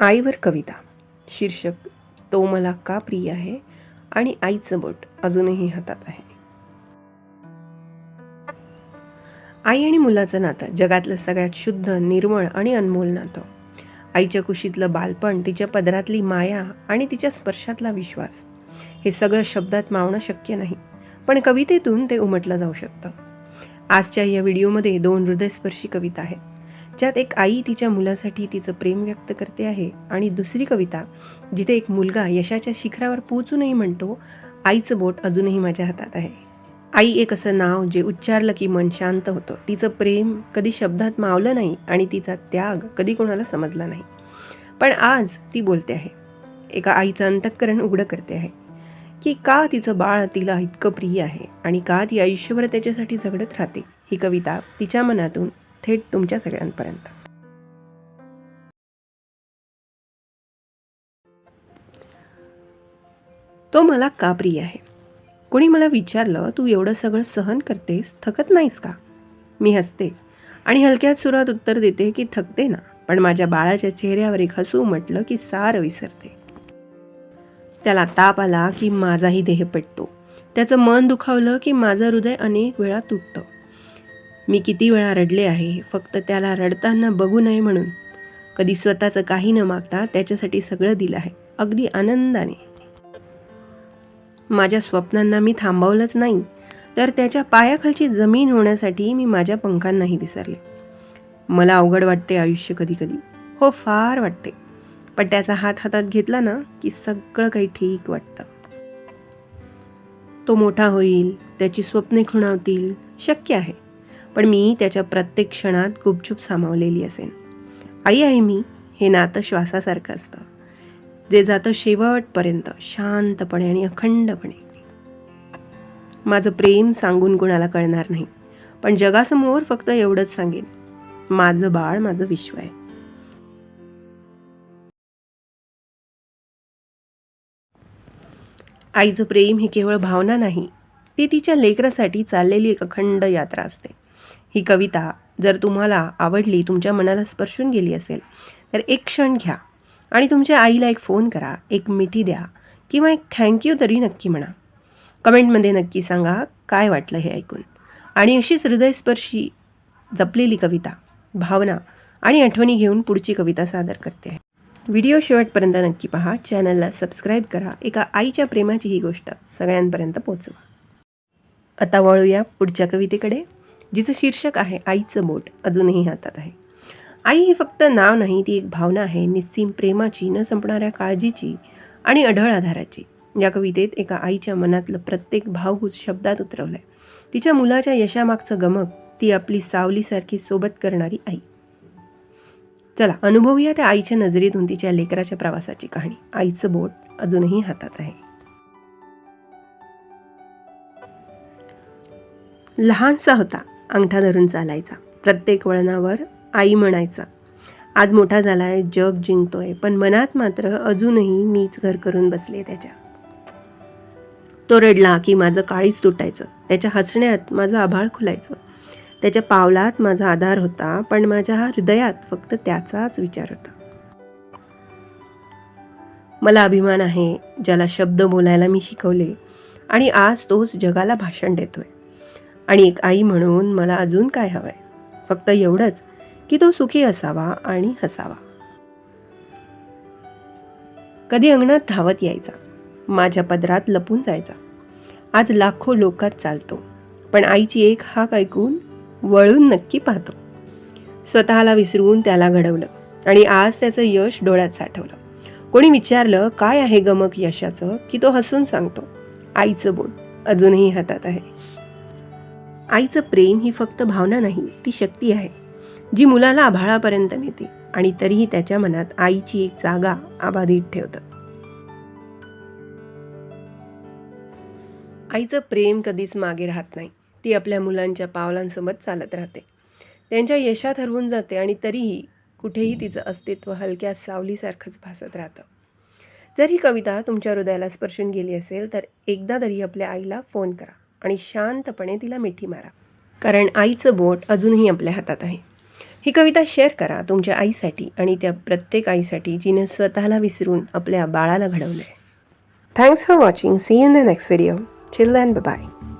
आईवर कविता. शीर्षक तो मला का प्रिय आहे आणि आईचं बोट अजूनही हातात आहे. आई आणि मुलाचं नातं जगातलं सगळ्यात शुद्ध निर्मळ आणि अनमोल नातं. आईच्या कुशीतलं बालपण तिच्या पदरातली माया आणि तिच्या स्पर्शातला विश्वास. हे सगळं शब्दात मावणं शक्य नाही पण कवितेतून ते उमटलं जाऊ शकतं. आजच्या या व्हिडिओमध्ये दोन हृदयस्पर्शी कविता आहेत. ज्यात एक आई तिच्या मुलासाठी तिचं प्रेम व्यक्त करते आहे आणि दुसरी कविता जिथे एक मुलगा यशाच्या शिखरावर पोचूनही म्हणतो आईचं बोट अजूनही माझ्या हातात आहे. आई एक असं नाव जे उच्चारलं की मन शांत होतं. तिचं प्रेम कधी शब्दात मावलं नाही आणि तिचा त्याग कधी कोणाला समजला नाही. पण आज ती बोलते आहे. एका आईचं अंतःकरण उघडं करते आहे. की का तिचं बाळ तिला इतकं प्रिय आहे आणि का ती आयुष्यभर त्याच्यासाठी झगडत राहते ही कविता तिच्या मनातून थेट तुमच्या सगळ्यांपर्यंत. तो मला का प्रिय आहे? कोणी मला विचारलं तू एवढं सगळं सहन करतेस थकत नाहीस का? मी हसते आणि हलक्यात सुरात उत्तर देते की थकते ना पण माझ्या बाळाच्या चेहऱ्यावर एक हसू म्हटलं की सार विसरते. त्याला ताप आला की माझाही देह पेटतो. त्याचं मन दुखावलं की माझं हृदय अनेक वेळा तुटतं. मी किती वेळा रडले आहे फक्त त्याला रडताना बघू नये म्हणून. कधी स्वतःचं काही न मागता त्याच्यासाठी सगळं दिलं आहे अगदी आनंदाने. माझ्या स्वप्नांना मी थांबवलंच नाही तर त्याच्या पायाखालची जमीन होण्यासाठी मी माझ्या पंखांनाही विसरले. मला अवघड वाटते आयुष्य कधी कधी हो फार वाटते. पण त्याचा हात हातात घेतला ना की सगळं काही ठीक वाटतं. तो मोठा होईल त्याची स्वप्ने खुणावतील शक्य आहे. पण मी त्याच्या प्रत्येक क्षणात गुपचूप सामावलेली असेन. आई आहे मी हे नातं श्वासासारखं असतं. जे जातं शेवटपर्यंत शांतपणे आणि अखंडपणे. माझं प्रेम सांगून कोणाला कळणार नाही पण जगासमोर फक्त एवढंच सांगेन. माझं बाळ माझं विश्व आहे. आईचं प्रेम ही केवळ भावना नाही ती तिच्या लेकरासाठी चाललेली एक अखंड यात्रा असते. ही कविता जर तुम्हाला आवडली तुमच्या मनाला स्पर्शून गेली असेल तर एक क्षण घ्या आणि तुमच्या आईला एक फोन करा एक मिठी द्या किंवा एक थँक्यू तरी नक्की म्हणा. कमेंटमध्ये नक्की सांगा काय वाटलं हे ऐकून. आणि अशीच हृदयस्पर्शी जपलेली कविता भावना आणि आठवणी घेऊन पुढची कविता सादर करते आहे. व्हिडिओ शेवटपर्यंत नक्की पहा चॅनलला सबस्क्राईब करा एका आईच्या प्रेमाची ही गोष्ट सगळ्यांपर्यंत पोचवा आता वळूया पुढच्या कवितेकडे. जिचं शीर्षक आहे आईचं बोट अजूनही हातात आहे. आई ही फक्त नाव नाही ती एक भावना आहे निस्सीम प्रेमाची न संपणाऱ्या काळजीची आणि अढळ आधाराची. या कवितेत एका आईच्या मनातलं प्रत्येक भावगुज शब्दात उतरवलं आहे तिच्या मुलाच्या यशामागचं गमक ती आपली सावलीसारखी सोबत करणारी आई. चला अनुभवूया त्या आईच्या नजरेतून तिच्या लेकराच्या प्रवासाची कहाणी. आईचं बोट अजूनही हातात आहे. लहानसा होता. अंगठा धरून चालायचा. प्रत्येक वळणावर आई म्हणायचा आज मोठा झालाय जग जिंकतोय पण मनात मात्र अजूनही मीच घर करून बसले त्याच्या. तो रडला की माझं काळीच तुटायचं. त्याच्या हसण्यात माझं आभाळ खुलायचं. त्याच्या पावलात माझा आधार होता पण माझ्या हृदयात फक्त त्याचाच विचार होता. मला अभिमान आहे ज्याला शब्द बोलायला मी शिकवले आणि आज तोच जगाला भाषण देतोय. आणि एक आई म्हणून मला अजून काय हवंय? फक्त एवढंच की तो सुखी असावा आणि हसावा. कधी अंगणात धावत यायचा. माझ्या पदरात लपून जायचा. आज लाखो लोकात चालतो. पण आईची एक हाक ऐकून वळून नक्की पाहतो. स्वतःला विसरून त्याला घडवलं आणि आज त्याचं यश डोळ्यात साठवलं. कोणी विचारलं काय आहे गमक यशाचं? की तो हसून सांगतो आईचं बोट अजूनही हातात आहे. आईचं प्रेम ही फक्त भावना नाही ती शक्ती आहे जी मुलाला आभाळापर्यंत नेते आणि तरीही त्याच्या मनात आईची एक जागा आबाधित ठेवतं. आईचं प्रेम कधीच मागे राहत नाही ती आपल्या मुलांच्या पावलांसोबत चालत राहते. त्यांच्या यशात हरवून जाते आणि तरीही कुठेही तिचं अस्तित्व हलक्या सावलीसारखंच भासत राहतं. जर ही कविता तुमच्या हृदयाला स्पर्शून गेली असेल तर एकदा तरी आपल्या आईला फोन करा. आणि शांतपणे तिला मिठी मारा. कारण आईचं बोट अजूनही आपल्या हातात आहे. ही कविता शेअर करा तुमच्या आईसाठी आणि त्या प्रत्येक आईसाठी जिने स्वतःला विसरून आपल्या बाळाला घडवलं आहे thanks for watching see you in the next video chill and bye